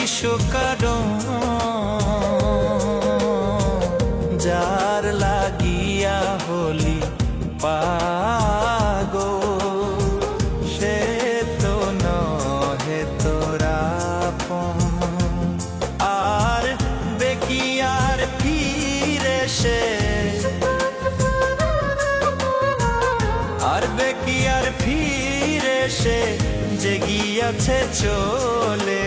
বিষকারণ যার লাগিয়া হলি পাগো সে তো নহে তোরা আর বেকিয়ার ফিরে সে। আর বেকিয়ার ফিরে সে যে গিয়াছে চলে।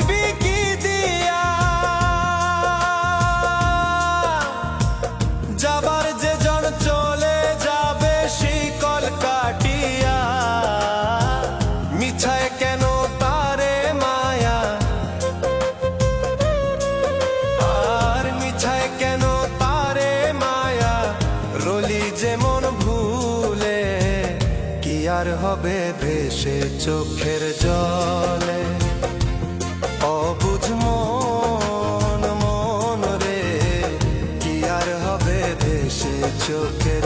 চোখের জলে অবুঝ মন মন রে কি আর হবে দেশে চোখের